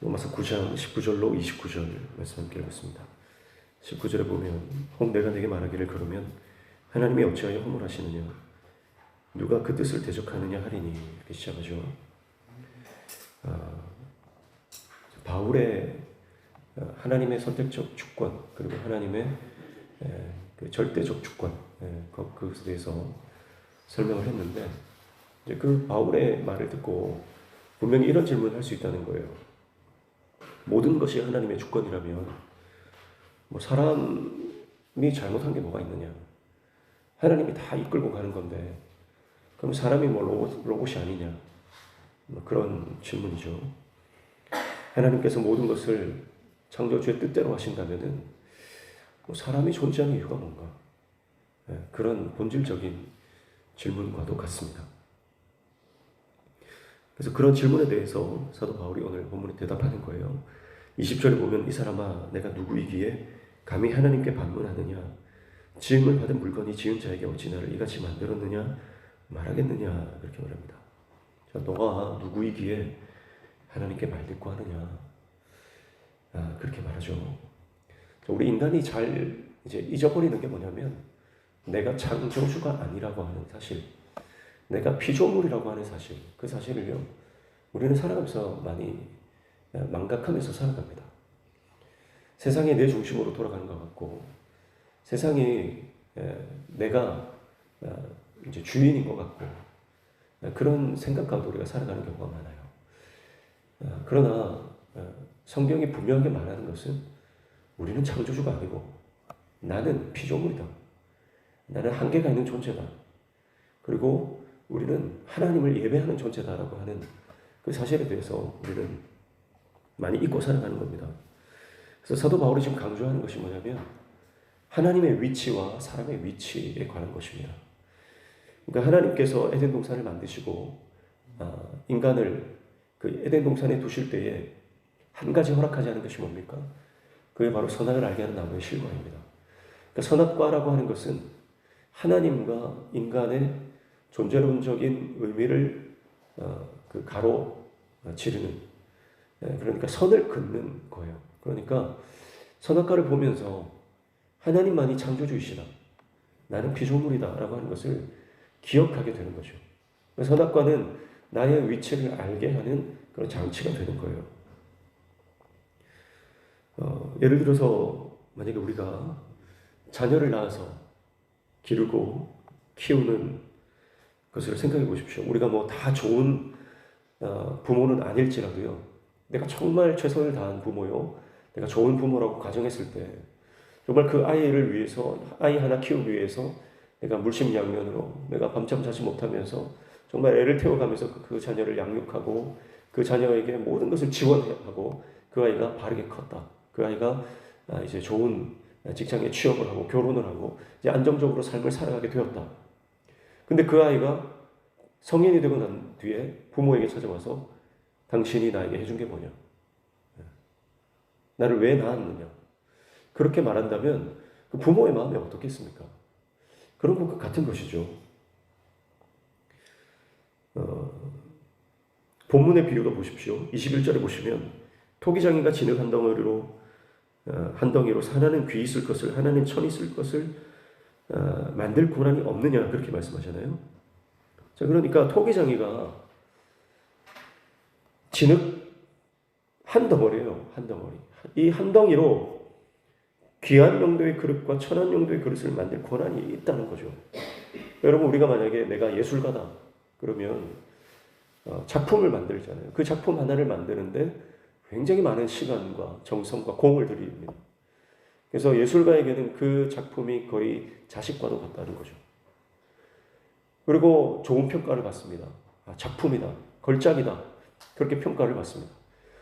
로마서 9장 19절로 29절 말씀 함께 읽겠습니다. 19절에 보면 혹 내가 내게 말하기를 그러면 하나님이 어찌하여 허물하시느냐 누가 그 뜻을 대적하느냐 하리니 이렇게 시작하죠. 아, 바울의 어, 하나님의 선택적 주권 그리고 하나님의 에, 그 절대적 주권 그것에 대해서 설명을 했는데 이제 그 바울의 말을 듣고 분명히 이런 질문을 할 수 있다는 거예요. 모든 것이 하나님의 주권이라면 뭐 사람이 잘못한 게 뭐가 있느냐? 하나님이 다 이끌고 가는 건데 그럼 사람이 뭐 로봇, 로봇이 아니냐? 뭐 그런 질문이죠. 하나님께서 모든 것을 창조주의 뜻대로 하신다면은 뭐 사람이 존재하는 이유가 뭔가? 예, 그런 본질적인 질문과도 같습니다. 그래서 그런 질문에 대해서 사도 바울이 오늘 본문에 대답하는 거예요. 20절에 보면 이 사람아 내가 누구이기에 감히 하나님께 반문하느냐 지음을 받은 물건이 지은 자에게 어찌 나를 이같이 만들었느냐 말하겠느냐 그렇게 말합니다. 자, 너가 누구이기에 하나님께 말듣고 하느냐 아, 그렇게 말하죠. 자, 우리 인간이 잘 이제 잊어버리는 게 뭐냐면 내가 창조주가 아니라고 하는 사실 내가 피조물이라고 하는 사실, 그 사실을요, 우리는 살아가면서 많이 망각하면서 살아갑니다. 세상이 내 중심으로 돌아가는 것 같고, 세상이 에, 내가 어, 이제 주인인 것 같고, 에, 그런 생각 가운데 우리가 살아가는 경우가 많아요. 어, 그러나 어, 성경이 분명하게 말하는 것은 우리는 창조주가 아니고 나는 피조물이다. 나는 한계가 있는 존재다. 그리고 우리는 하나님을 예배하는 존재다라고 하는 그 사실에 대해서 우리는 많이 잊고 살아가는 겁니다. 그래서 사도 바울이 지금 강조하는 것이 뭐냐면 하나님의 위치와 사람의 위치에 관한 것입니다. 그러니까 하나님께서 에덴 동산을 만드시고 아, 인간을 그 에덴 동산에 두실 때에 한 가지 허락하지 않은 것이 뭡니까? 그게 바로 선악을 알게 하는 나무의 실과입니다. 그러니까 선악과라고 하는 것은 하나님과 인간의 존재론적인 의미를 어, 그 가로 지르는 예, 그러니까 선을 긋는 거예요. 그러니까 선악과를 보면서 하나님만이 창조주이시다. 나는 피조물이다 라고 하는 것을 기억하게 되는 거죠. 선악과는 나의 위치를 알게 하는 그런 장치가 되는 거예요. 어, 예를 들어서 만약에 우리가 자녀를 낳아서 기르고 키우는 것을 생각해 보십시오. 우리가 뭐 다 좋은 어, 부모는 아닐지라도요. 내가 정말 최선을 다한 부모요. 내가 좋은 부모라고 가정했을 때 정말 그 아이를 위해서 아이 하나 키우기 위해서 내가 물심양면으로 내가 밤잠 자지 못하면서 정말 애를 태워가면서 그, 그 자녀를 양육하고 그 자녀에게 모든 것을 지원하고 그 아이가 바르게 컸다. 그 아이가 아, 이제 좋은 직장에 취업을 하고 결혼을 하고 이제 안정적으로 삶을 살아가게 되었다. 근데 그 아이가 성인이 되고 난 뒤에 부모에게 찾아와서 당신이 나에게 해준 게 뭐냐? 나를 왜 낳았느냐? 그렇게 말한다면 그 부모의 마음이 어떻겠습니까? 그런 것과 같은 것이죠. 어, 본문의 비유도 보십시오. 21절에 보시면 토기장이가 진흙 한 덩어리로 어, 한 덩이로 사나는 귀 있을 것을 하나는 천 있을 것을 어, 만들 고난이 없느냐 그렇게 말씀하잖아요. 자 그러니까 토기장이가 진흙 한 덩어리예요. 한 덩어리. 이 한 덩이로 귀한 용도의 그릇과 천한 용도의 그릇을 만들 권한이 있다는 거죠. 여러분 우리가 만약에 내가 예술가다 그러면 어, 작품을 만들잖아요. 그 작품 하나를 만드는데 굉장히 많은 시간과 정성과 공을 들입니다. 그래서 예술가에게는 그 작품이 거의 자식과도 같다는 거죠. 그리고 좋은 평가를 받습니다. 아, 작품이다, 걸작이다 그렇게 평가를 받습니다.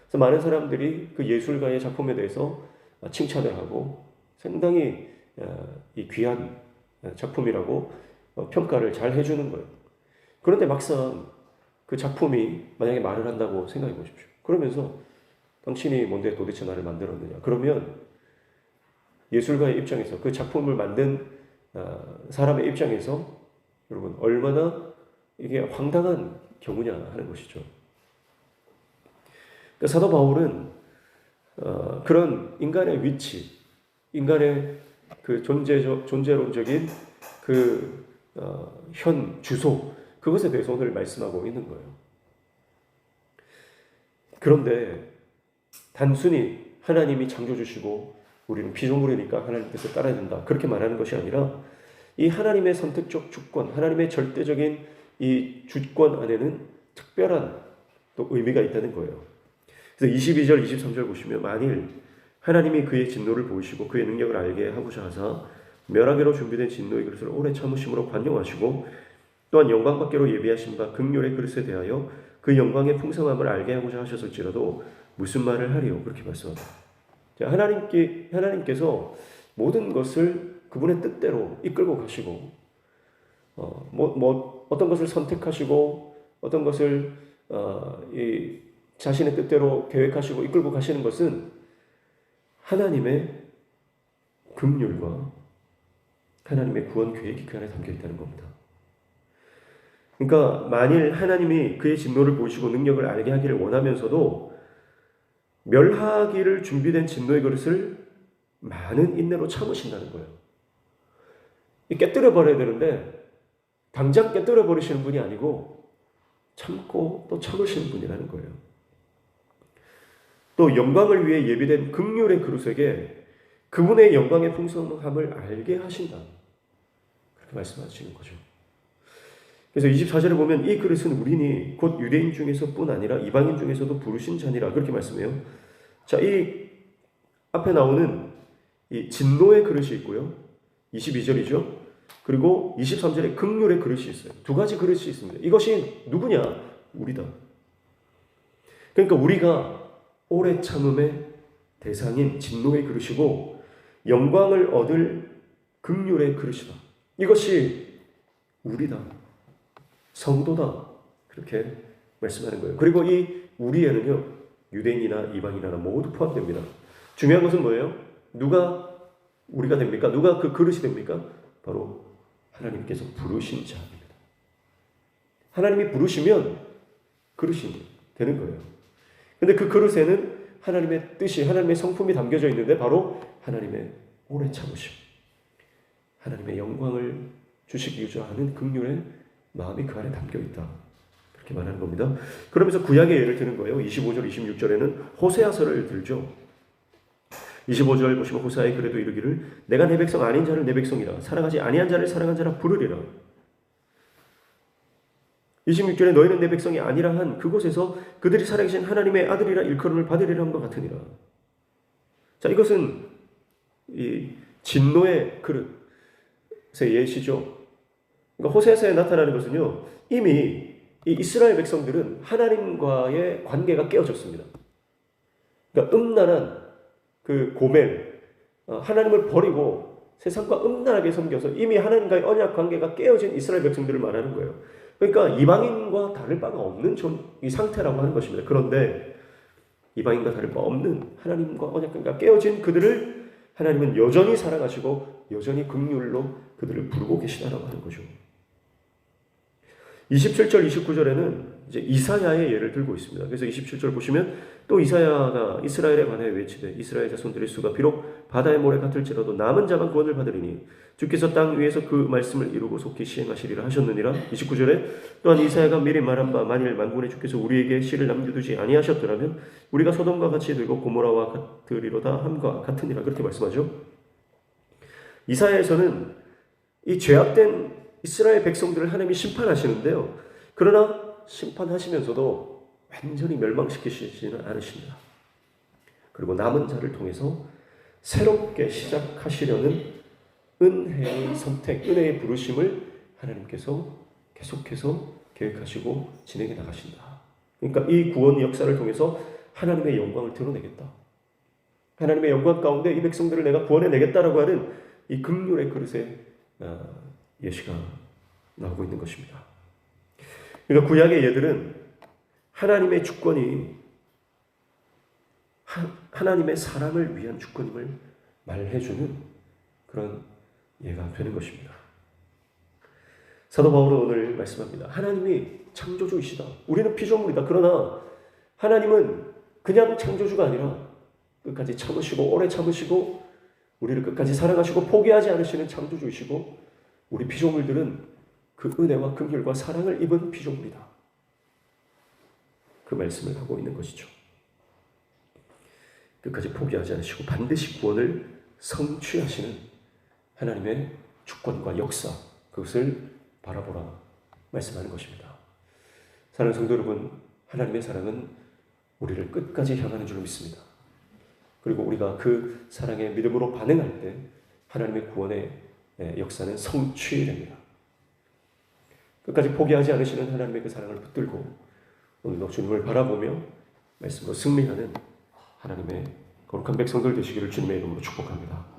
그래서 많은 사람들이 그 예술가의 작품에 대해서 칭찬을 하고 상당히 어, 이 귀한 작품이라고 어, 평가를 잘 해주는 거예요. 그런데 막상 그 작품이 만약에 말을 한다고 생각해 보십시오. 그러면서 당신이 뭔데 도대체 나를 만들었느냐? 그러면 예술가의 입장에서 그 작품을 만든 어, 사람의 입장에서 여러분 얼마나 이게 황당한 경우냐 하는 것이죠. 그러니까 사도 바울은 어, 그런 인간의 위치, 인간의 그 존재적 존재론적인 그 어, 현 주소 그것에 대해서 오늘 말씀하고 있는 거예요. 그런데 단순히 하나님이 창조주시고 우리는 피조물이니까 하나님 뜻에 따라야 된다 그렇게 말하는 것이 아니라 이 하나님의 선택적 주권, 하나님의 절대적인 이 주권 안에는 특별한 또 의미가 있다는 거예요. 그래서 22절, 23절 보시면 만일 하나님이 그의 진노를 보이시고 그의 능력을 알게 하고자 하사 멸하기로 준비된 진노의 그릇을 오래 참으심으로 관용하시고 또한 영광 받기로 예비하신 바 극률의 그릇에 대하여 그 영광의 풍성함을 알게 하고자 하셨을지라도 무슨 말을 하리요 그렇게 말씀합니다. 자, 하나님께 하나님께서 모든 것을 그분의 뜻대로 이끌고 가시고 어, 뭐, 뭐 어떤 것을 선택하시고 어떤 것을 어, 이 자신의 뜻대로 계획하시고 이끌고 가시는 것은 하나님의 긍휼과 하나님의 구원 계획이 그 안에 담겨 있다는 겁니다. 그러니까 만일 하나님이 그의 진노를 보시고 능력을 알게 하기를 원하면서도 멸하기를 준비된 진노의 그릇을 많은 인내로 참으신다는 거예요. 깨뜨려 버려야 되는데 당장 깨뜨려 버리시는 분이 아니고 참고 또 참으시는 분이라는 거예요. 또 영광을 위해 예비된 극률의 그릇에게 그분의 영광의 풍성함을 알게 하신다. 그렇게 말씀하시는 거죠. 그래서 24절에 보면 이 그릇은 우리니 곧 유대인 중에서뿐 아니라 이방인 중에서도 부르신 자니라 그렇게 말씀해요. 자, 이 앞에 나오는 이 진노의 그릇이 있고요. 22절이죠. 그리고 23절에 극률의 그릇이 있어요. 두 가지 그릇이 있습니다. 이것이 누구냐? 우리다. 그러니까 우리가 오래 참음의 대상인 진노의 그릇이고 영광을 얻을 극률의 그릇이다. 이것이 우리다. 성도다. 그렇게 말씀하는 거예요. 그리고 이 우리에는요, 유대인이나 이방인이나 모두 포함됩니다. 중요한 것은 뭐예요? 누가 우리가 됩니까? 누가 그 그릇이 됩니까? 바로 하나님께서 부르신 자입니다. 하나님이 부르시면 그릇이 되는 거예요. 근데 그 그릇에는 하나님의 뜻이, 하나님의 성품이 담겨져 있는데 바로 하나님의 오래 참으심, 하나님의 영광을 주시기자 하는 극률의 마음이 그 안에 담겨 있다. 그렇게 말하는 겁니다. 그러면서 구약의 예를 드는 거예요. 25절, 26절에는 호세아서를 들죠. 25절 보시면 호세아의 그래도 이르기를 내가 내 백성 아닌 자를 내 백성이라 사랑하지 아니한 자를 사랑한 자라 부르리라. 26절에 너희는 내 백성이 아니라 한 그곳에서 그들이 살아계신 하나님의 아들이라 일컬음을 받으리라 한것 같으니라. 자, 이것은 이 진노의 그릇의 예시죠. 그러니까 호세아서에 나타나는 것은요. 이미 이 이스라엘 백성들은 하나님과의 관계가 깨어졌습니다. 그러니까 음란한 그 고멜, 어, 하나님을 버리고 세상과 음란하게 섬겨서 이미 하나님과의 언약 관계가 깨어진 이스라엘 백성들을 말하는 거예요. 그러니까 이방인과 다를 바가 없는 이 상태라고 하는 것입니다. 그런데 이방인과 다를 바 없는 하나님과 언약 관계가 깨어진 그들을 하나님은 여전히 사랑하시고 여전히 긍휼로 그들을 부르고 계시다라고 하는 거죠. 27절, 29절에는 이제 이사야의 예를 들고 있습니다. 그래서 27절 보시면 또 이사야가 이스라엘에 관하여 외치되 이스라엘 자손들의 수가 비록 바다의 모래 같을지라도 남은 자만 구원을 받으리니 주께서 땅 위에서 그 말씀을 이루고 속히 시행하시리라 하셨느니라. 29절에 또한 이사야가 미리 말한 바 만일 만군의 주께서 우리에게 씨를 남겨두지 아니하셨더라면 우리가 소돔과 같이 되고 고모라와 같으리로다 함과 같으니라 그렇게 말씀하죠. 이사야에서는 이 죄악된 이스라엘 백성들을 하나님이 심판하시는데요. 그러나 심판하시면서도 완전히 멸망시키시지는 않으십니다. 그리고 남은 자를 통해서 새롭게 시작하시려는 은혜의 선택, 은혜의 부르심을 하나님께서 계속해서 계획하시고 진행해 나가신다. 그러니까 이 구원 역사를 통해서 하나님의 영광을 드러내겠다. 하나님의 영광 가운데 이 백성들을 내가 구원해 내겠다라고 하는 이 긍휼의 그릇에 어, 예시가 나오고 있는 것입니다. 그러니까 구약의 예들은 하나님의 주권이 하 나님의 사람을 위한 주권임을 말해주는 그런 예가 되는 것입니다. 사도 바울은 오늘 말씀합니다. 하나님이 창조주이시다. 우리는 피조물이다. 그러나 하나님은 그냥 창조주가 아니라 끝까지 참으시고 오래 참으시고 우리를 끝까지 사랑하시고 포기하지 않으시는 창조주이시고 우리 피조물들은 그 은혜와 긍휼과 사랑을 입은 피조물이다. 그 말씀을 하고 있는 것이죠. 끝까지 포기하지 않으시고 반드시 구원을 성취하시는 하나님의 주권과 역사 그것을 바라보라 말씀하는 것입니다. 사랑하는 성도 여러분, 하나님의 사랑은 우리를 끝까지 향하는 줄 믿습니다. 그리고 우리가 그 사랑에 믿음으로 반응할 때 하나님의 구원의 예, 역사는 성취됩니다. 끝까지 포기하지 않으시는 하나님의 그 사랑을 붙들고 오늘도 주님을 바라보며 말씀으로 승리하는 하나님의 거룩한 백성들 되시기를 주님의 이름으로 축복합니다.